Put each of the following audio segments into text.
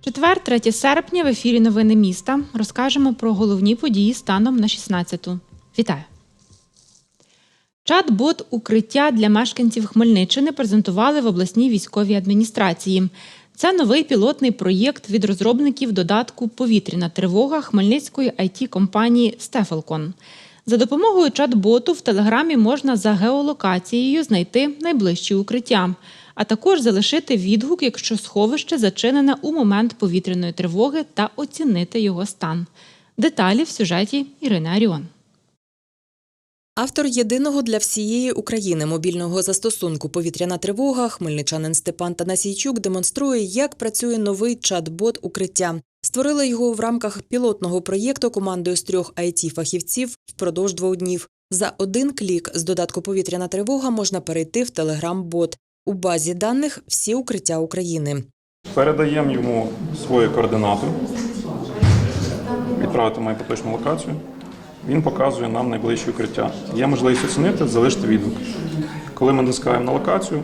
Четвер, 3 серпня, в ефірі Новини міста. Розкажемо про головні події станом на 16-ту. Вітаю! Чат-бот укриття для мешканців Хмельниччини презентували в обласній військовій адміністрації. Це новий пілотний проєкт від розробників додатку Повітряна тривога хмельницької it компанії Стефелкон. За допомогою чат-боту в телеграмі можна за геолокацією знайти найближчі укриття, а також залишити відгук, якщо сховище зачинене у момент повітряної тривоги, та оцінити його стан. Деталі в сюжеті Ірини Аріон. Автор єдиного для всієї України мобільного застосунку Повітряна тривога хмельничанин Степан Танасійчук демонструє, як працює новий чат-бот укриття. Створили його в рамках пілотного проєкту командою з трьох it фахівців впродовж двох днів. За один клік з додатку Повітряна тривога можна перейти в Телеграм-бот. У базі даних всі укриття України. Передаємо йому свої координати, відправити мою поточну локацію. Він показує нам найближче укриття. Є можливість оцінити, залишити відгук. Коли ми натискаємо на локацію,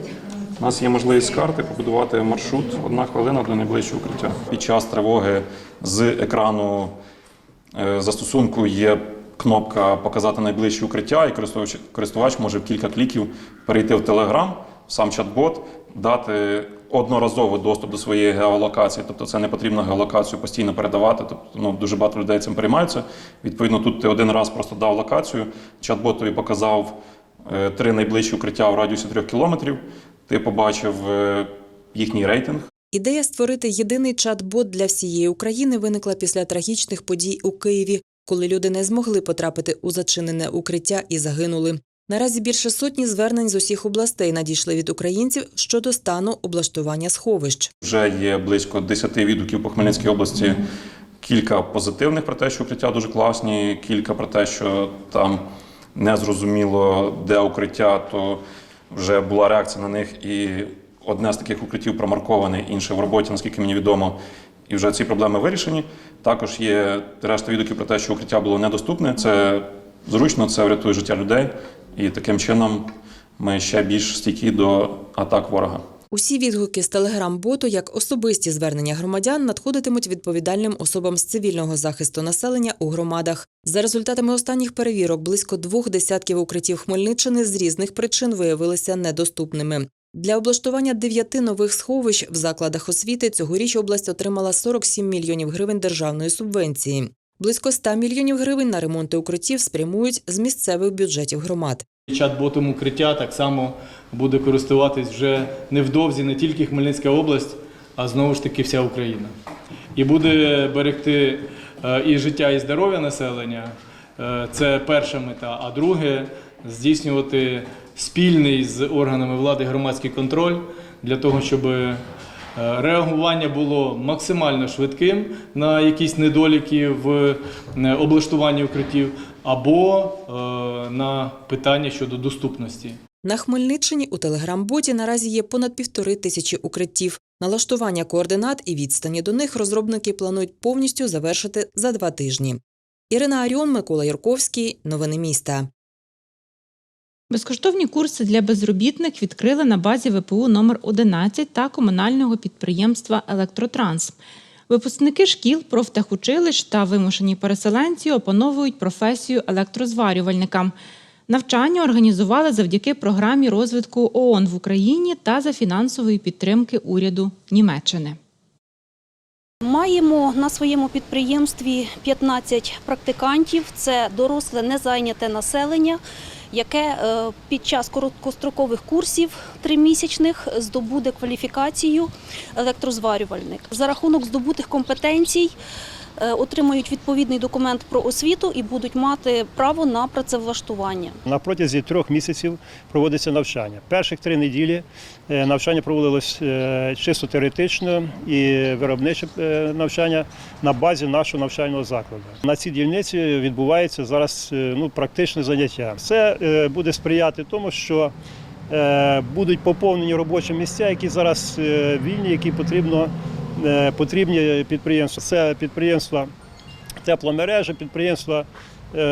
у нас є можливість з карти побудувати маршрут одна хвилина до найближчого укриття. Під час тривоги з екрану е, застосунку є кнопка Показати найближче укриття, і користувач, може в кілька кліків перейти в Telegram, в сам чат-бот, дати одноразовий доступ до своєї геолокації. Тобто це не потрібно геолокацію постійно передавати. Тобто ну, дуже багато людей цим переймаються. Відповідно, тут ти один раз просто дав локацію, чат-бот тобі показав е, три найближчі укриття в радіусі трьох кілометрів. Ти побачив е, їхній рейтинг. Ідея створити єдиний чат-бот для всієї України виникла після трагічних подій у Києві, коли люди не змогли потрапити у зачинене укриття і загинули. Наразі більше сотні звернень з усіх областей надійшли від українців щодо стану облаштування сховищ. Вже є близько 10 відгуків по Хмельницькій області. Кілька позитивних про те, що укриття дуже класні, кілька про те, що там не зрозуміло, де укриття, то вже була реакція на них. І одне з таких укриттів промарковане, інше в роботі, наскільки мені відомо. І вже ці проблеми вирішені. Також є решта відгуків про те, що укриття було недоступне. Це зручно, це врятує життя людей. І таким чином ми ще більш стійкі до атак ворога. Усі відгуки з телеграм-боту, як особисті звернення громадян, надходитимуть відповідальним особам з цивільного захисту населення у громадах. За результатами останніх перевірок, близько двох десятків укриттів Хмельниччини з різних причин виявилися недоступними. Для облаштування дев'яти нових сховищ в закладах освіти цьогоріч область отримала 47 мільйонів гривень державної субвенції. Близько 100 мільйонів гривень на ремонти укриттів спрямують з місцевих бюджетів громад. Чат-ботом укриття так само буде користуватись вже невдовзі не тільки Хмельницька область, а знову ж таки вся Україна. І буде берегти е, і життя, і здоров'я населення. Е, Це перша мета. А друге здійснювати спільний з органами влади громадський контроль для того, щоб реагування було максимально швидким на якісь недоліки в е, облаштуванні укриттів або е, на питання щодо доступності. На Хмельниччині у телеграм-боті наразі є понад півтори тисячі укриттів. Налаштування координат і відстані до них розробники планують повністю завершити за два тижні. Ірина Аріон, Микола Юрковський. Новини міста. Безкоштовні курси для безробітних відкрили на базі ВПУ номер 11 та комунального підприємства Електротранс. Випускники шкіл, профтехучилищ та вимушені переселенці опановують професію електрозварювальника. Навчання організували завдяки програмі розвитку ООН в Україні та за фінансової підтримки уряду Німеччини. Маємо на своєму підприємстві 15 практикантів. Це доросле незайняте населення, яке е, під час короткострокових курсів тримісячних здобуде кваліфікацію електрозварювальник. За рахунок здобутих компетенцій отримають відповідний документ про освіту і будуть мати право на працевлаштування. На протязі трьох місяців проводиться навчання. Перших три неділі е, навчання проводилось е, чисто теоретично і виробниче е, навчання на базі нашого навчального закладу. На цій дільниці відбувається зараз е, ну, практичне заняття. Це е, буде сприяти тому, що е, будуть поповнені робочі місця, які зараз е, вільні, які потрібно е, потрібні підприємства. Це підприємства тепломережі, підприємства е,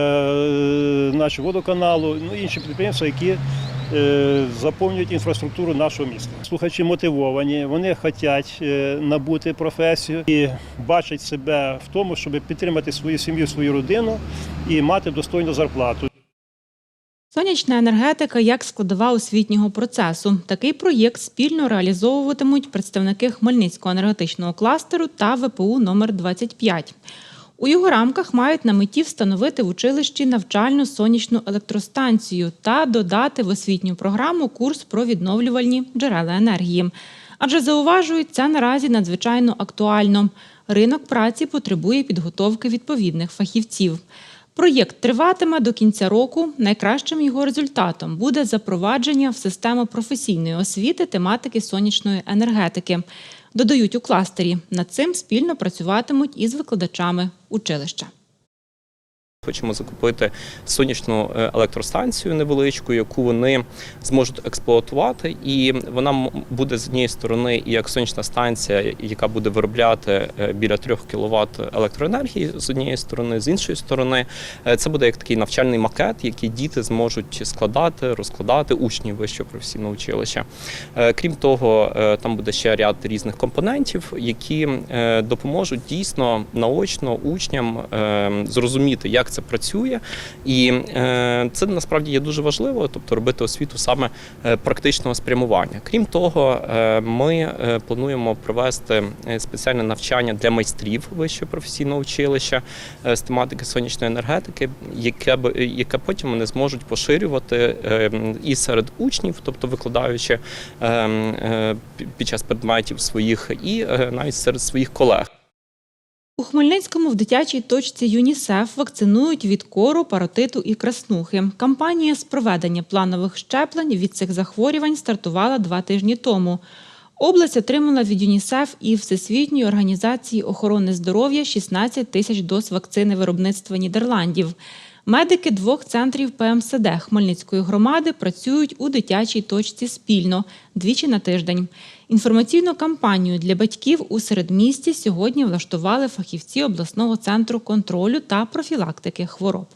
нашого водоканалу, ну інші підприємства, які е, заповнюють інфраструктуру нашого міста. Слухачі мотивовані, вони хочуть е, набути професію і бачать себе в тому, щоб підтримати свою сім'ю, свою родину і мати достойну зарплату. Сонячна енергетика як складова освітнього процесу. Такий проєкт спільно реалізовуватимуть представники Хмельницького енергетичного кластеру та ВПУ номер 25 У його рамках мають на меті встановити в училищі навчальну сонячну електростанцію та додати в освітню програму курс про відновлювальні джерела енергії. Адже зауважують, це наразі надзвичайно актуально. Ринок праці потребує підготовки відповідних фахівців. Проєкт триватиме до кінця року. Найкращим його результатом буде запровадження в систему професійної освіти тематики сонячної енергетики. Додають у кластері. Над цим спільно працюватимуть із викладачами училища. Хочемо закупити сонячну е, електростанцію невеличку, яку вони зможуть експлуатувати, і вона буде з однієї сторони як сонячна станція, яка буде виробляти е, біля 3 кВт електроенергії з однієї сторони, з іншої сторони, е, це буде як такий навчальний макет, який діти зможуть складати, розкладати учні вищого професійного училища. Крім того, там буде ще ряд різних компонентів, які допоможуть дійсно наочно учням е, зрозуміти, як це працює, і е, це насправді є дуже важливо, тобто робити освіту саме е, практичного спрямування. Крім того, е, ми плануємо провести спеціальне навчання для майстрів вищого професійного училища з тематики сонячної енергетики, яке яке потім вони зможуть поширювати і серед учнів, тобто викладаючи е, е, під час предметів своїх, і навіть серед своїх колег. У Хмельницькому в дитячій точці ЮНІСЕФ вакцинують від кору, паротиту і краснухи. Кампанія з проведення планових щеплень від цих захворювань стартувала два тижні тому. Область отримала від ЮНІСЕФ і Всесвітньої організації охорони здоров'я 16 тисяч доз вакцини виробництва Нідерландів. Медики двох центрів ПМСД Хмельницької громади працюють у дитячій точці спільно двічі на тиждень. Інформаційну кампанію для батьків у середмісті сьогодні влаштували фахівці обласного центру контролю та профілактики хвороб.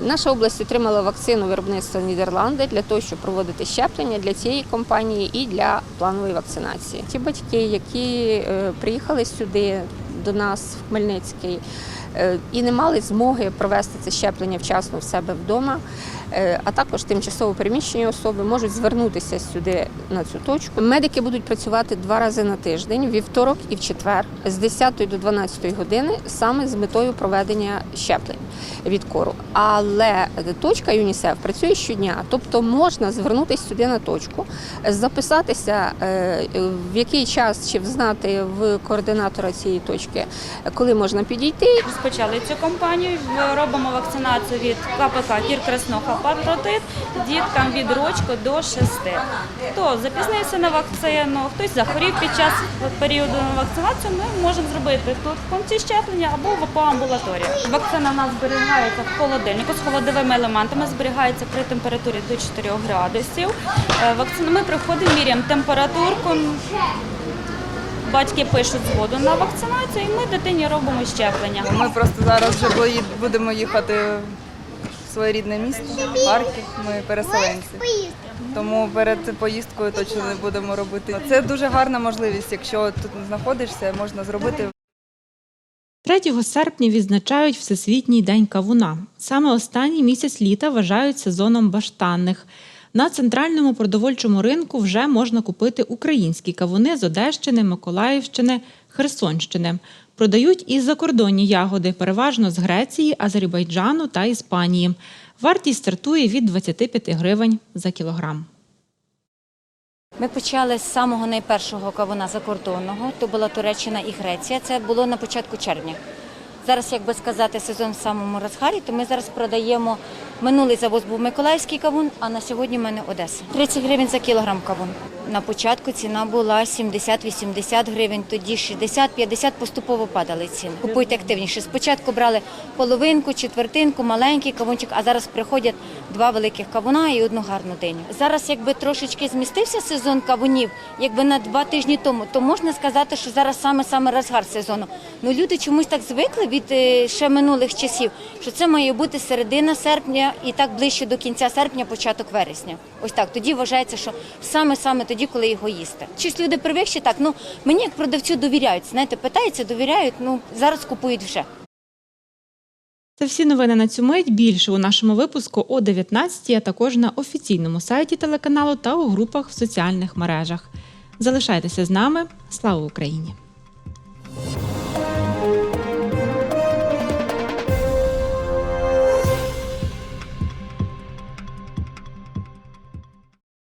Наша область отримала вакцину виробництва Нідерланди для того, щоб проводити щеплення для цієї компанії і для планової вакцинації. Ті батьки, які е, приїхали сюди до нас в Хмельницький е, і не мали змоги провести це щеплення вчасно в себе вдома, е, а також тимчасово переміщені особи можуть звернутися сюди на цю точку. Медики будуть працювати два рази на тиждень, вівторок і в четвер, з 10 до 12 години, саме з метою проведення щеплень від кору. Але точка ЮНІСЕФ працює щодня, тобто можна звернутися сюди на точку, записатися, е, в який час чи взнати в координатора цієї точки, коли можна підійти, Розпочали цю кампанію. Робимо вакцинацію від КПК Кір Красноха Паротит діткам від рочку до 6. Хто запізнився на вакцину, хтось захворів під час періоду на вакцинацію, ми можемо зробити тут в пункті щеплення або в по амбулаторії. Вакцина у нас зберігається в холодильнику з холодовими елементами, зберігається при температурі до 4 градусів. Е, Вакцину ми приходимо, міряємо температурку. Батьки пишуть згоду на вакцинацію, і ми дитині робимо щеплення. Ми просто зараз вже будемо їхати в своє рідне місто, Харків. Ми переселенці. Тому перед поїздкою точно не будемо робити. Це дуже гарна можливість, якщо тут знаходишся, можна зробити 3 серпня відзначають Всесвітній день кавуна. Саме останній місяць літа вважають сезоном баштанних. На центральному продовольчому ринку вже можна купити українські кавуни з Одещини, Миколаївщини, Херсонщини. Продають і закордонні ягоди, переважно з Греції, Азербайджану та Іспанії. Вартість стартує від 25 гривень за кілограм. Ми почали з самого найпершого кавуна закордонного. То була Туреччина і Греція. Це було на початку червня. Зараз, як би сказати, сезон в самому розгарі, то ми зараз продаємо. Минулий завоз був Миколаївський кавун, а на сьогодні в мене Одеса. 30 гривень за кілограм кавун. На початку ціна була 70-80 гривень, тоді 60-50 поступово падали ціни. Купуйте активніше. Спочатку брали половинку, четвертинку, маленький кавунчик, а зараз приходять два великих кавуна і одну гарну диню. Зараз якби трошечки змістився сезон кавунів, якби на два тижні тому, то можна сказати, що зараз саме-саме розгар сезону. Ну люди чомусь так звикли від е, ще минулих часів, що це має бути середина серпня і так ближче до кінця серпня, початок вересня. Ось так. Тоді вважається, що саме-саме тоді, коли його їсти. Щось люди привикші так. Ну мені як продавцю довіряють. Знаєте, питаються, довіряють. Ну зараз купують вже. Це всі новини на цю мить. Більше у нашому випуску о 19 а також на офіційному сайті телеканалу та у групах в соціальних мережах. Залишайтеся з нами. Слава Україні!